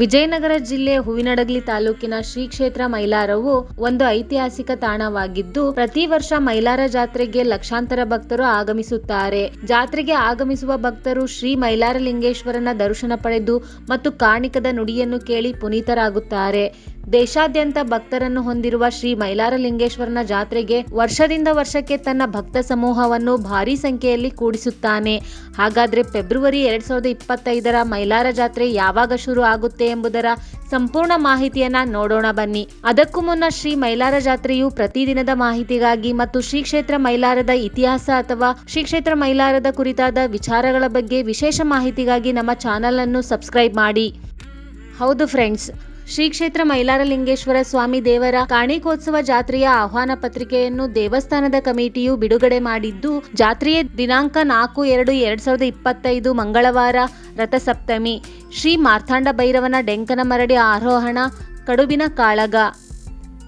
ವಿಜಯನಗರ ಜಿಲ್ಲೆ ಹೂವಿನಡಗಲಿ ತಾಲೂಕಿನ ಶ್ರೀ ಕ್ಷೇತ್ರ ಮೈಲಾರವು ಒಂದು ಐತಿಹಾಸಿಕ ತಾಣವಾಗಿದ್ದು, ಪ್ರತಿ ವರ್ಷ ಮೈಲಾರ ಜಾತ್ರೆಗೆ ಲಕ್ಷಾಂತರ ಭಕ್ತರು ಆಗಮಿಸುತ್ತಾರೆ. ಜಾತ್ರೆಗೆ ಆಗಮಿಸುವ ಭಕ್ತರು ಶ್ರೀ ಮೈಲಾರಲಿಂಗೇಶ್ವರನ ದರ್ಶನ ಪಡೆದು ಮತ್ತು ಕಾಣಿಕದ ನುಡಿಯನ್ನು ಕೇಳಿ ಪುನೀತರಾಗುತ್ತಾರೆ. ದೇಶಾದ್ಯಂತ ಭಕ್ತರನ್ನು ಹೊಂದಿರುವ ಶ್ರೀ ಮೈಲಾರಲಿಂಗೇಶ್ವರನ ಜಾತ್ರೆಗೆ ವರ್ಷದಿಂದ ವರ್ಷಕ್ಕೆ ತನ್ನ ಭಕ್ತ ಸಮೂಹವನ್ನು ಭಾರಿ ಸಂಖ್ಯೆಯಲ್ಲಿ ಕೂಡಿಸುತ್ತಾನೆ. ಹಾಗಾದ್ರೆ ಫೆಬ್ರವರಿ ಎರಡ್ ಸಾವಿರದ ಇಪ್ಪತ್ತೈದರ ಮೈಲಾರ ಜಾತ್ರೆ ಯಾವಾಗ ಶುರು ಆಗುತ್ತೆ ಎಂಬುದರ ಸಂಪೂರ್ಣ ಮಾಹಿತಿಯನ್ನ ನೋಡೋಣ ಬನ್ನಿ. ಅದಕ್ಕೂ ಮುನ್ನ ಶ್ರೀ ಮೈಲಾರ ಜಾತ್ರೆಯು ಪ್ರತಿದಿನದ ಮಾಹಿತಿಗಾಗಿ ಮತ್ತು ಶ್ರೀ ಕ್ಷೇತ್ರ ಮೈಲಾರದ ಇತಿಹಾಸ ಅಥವಾ ಶ್ರೀ ಕ್ಷೇತ್ರ ಮೈಲಾರದ ಕುರಿತಾದ ವಿಚಾರಗಳ ಬಗ್ಗೆ ವಿಶೇಷ ಮಾಹಿತಿಗಾಗಿ ನಮ್ಮ ಚಾನಲ್ ಅನ್ನು ಸಬ್ಸ್ಕ್ರೈಬ್ ಮಾಡಿ. ಹೌದು ಫ್ರೆಂಡ್ಸ್ ಶ್ರೀ ಕ್ಷೇತ್ರ ಮೈಲಾರಲಿಂಗೇಶ್ವರ ಸ್ವಾಮಿ ದೇವರ ಕಾಣಿಕೋತ್ಸವ ಜಾತ್ರೆಯ ಆಹ್ವಾನ ಪತ್ರಿಕೆಯನ್ನು ದೇವಸ್ಥಾನದ ಕಮಿಟಿಯು ಬಿಡುಗಡೆ ಮಾಡಿದ್ದು, ಜಾತ್ರೆಯ ದಿನಾಂಕ ನಾಲ್ಕು ಎರಡು ಎರಡ್ ಸಾವಿರದ ಇಪ್ಪತ್ತೈದು ಮಂಗಳವಾರ ರಥಸಪ್ತಮಿ. ಶ್ರೀ ಮಾರ್ಥಾಂಡ ಭೈರವನ ಡೆಂಕನ ಮರಡಿ ಆರೋಹಣ, ಕಡುಬಿನ ಕಾಳಗ.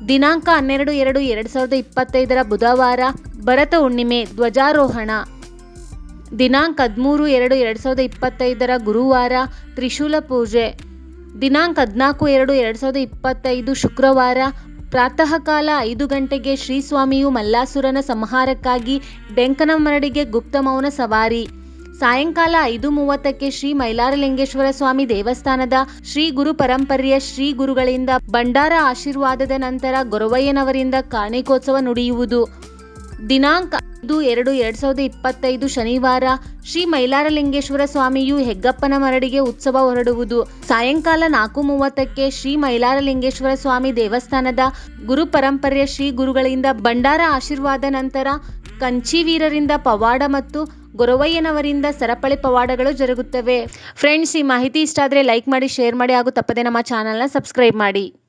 ದಿನಾಂಕ ಹನ್ನೆರಡು ಎರಡು ಎರಡ್ ಸಾವಿರದ ಇಪ್ಪತ್ತೈದರ ಬುಧವಾರ ಭರತ ಹುಣ್ಣಿಮೆ, ಧ್ವಜಾರೋಹಣ. ದಿನಾಂಕ ಹದಿಮೂರು ಎರಡು ಎರಡ್ ಸಾವಿರದ ಇಪ್ಪತ್ತೈದರ ಗುರುವಾರ ತ್ರಿಶೂಲ ಪೂಜೆ. ದಿನಾಂಕ ಹದಿನಾಲ್ಕು ಎರಡು ಎರಡು ಸಾವಿರದ ಇಪ್ಪತ್ತೈದು ಶುಕ್ರವಾರ ಪ್ರಾತಃ ಕಾಲ ಐದು ಗಂಟೆಗೆ ಶ್ರೀ ಸ್ವಾಮಿಯು ಮಲ್ಲಾಸುರನ ಸಂಹಾರಕ್ಕಾಗಿ ಡೆಂಕನ ಮರಡಿಗೆ ಗುಪ್ತ ಮೌನ ಸವಾರಿ. ಸಾಯಂಕಾಲ ಐದು ಮೂವತ್ತಕ್ಕೆ ಶ್ರೀ ಮೈಲಾರಲಿಂಗೇಶ್ವರ ಸ್ವಾಮಿ ದೇವಸ್ಥಾನದ ಶ್ರೀ ಗುರು ಪರಂಪರೆಯ ಶ್ರೀ ಗುರುಗಳಿಂದ ಭಂಡಾರ ಆಶೀರ್ವಾದದ ನಂತರ ಗೊರವಯ್ಯನವರಿಂದ ಕಾರ್ಣಿಕೋತ್ಸವ ನುಡಿಯುವುದು. ದಿನಾಂಕ ಐದು ಎರಡು ಎರಡ್ ಸಾವಿರದ ಇಪ್ಪತ್ತೈದು ಶನಿವಾರ ಶ್ರೀ ಮೈಲಾರಲಿಂಗೇಶ್ವರ ಸ್ವಾಮಿಯು ಹೆಗ್ಗಪ್ಪನ ಮರಡಿಗೆ ಉತ್ಸವ ಹೊರಡುವುದು. ಸಾಯಂಕಾಲ ನಾಲ್ಕು ಮೂವತ್ತಕ್ಕೆ ಶ್ರೀ ಮೈಲಾರಲಿಂಗೇಶ್ವರ ಸ್ವಾಮಿ ದೇವಸ್ಥಾನದ ಗುರು ಪರಂಪರೆಯ ಶ್ರೀ ಗುರುಗಳಿಂದ ಭಂಡಾರ ಆಶೀರ್ವಾದ ನಂತರ ಕಂಚಿವೀರರಿಂದ ಪವಾಡ ಮತ್ತು ಗೊರವಯ್ಯನವರಿಂದ ಸರಪಳಿ ಪವಾಡಗಳು ಜರುಗುತ್ತವೆ. ಫ್ರೆಂಡ್ಸ್ ಈ ಮಾಹಿತಿ ಇಷ್ಟ ಆದರೆ ಲೈಕ್ ಮಾಡಿ ಶೇರ್ ಮಾಡಿ ಹಾಗೂ ತಪ್ಪದೆ ನಮ್ಮ ಚಾನಲ್ನ ಸಬ್ಸ್ಕ್ರೈಬ್ ಮಾಡಿ.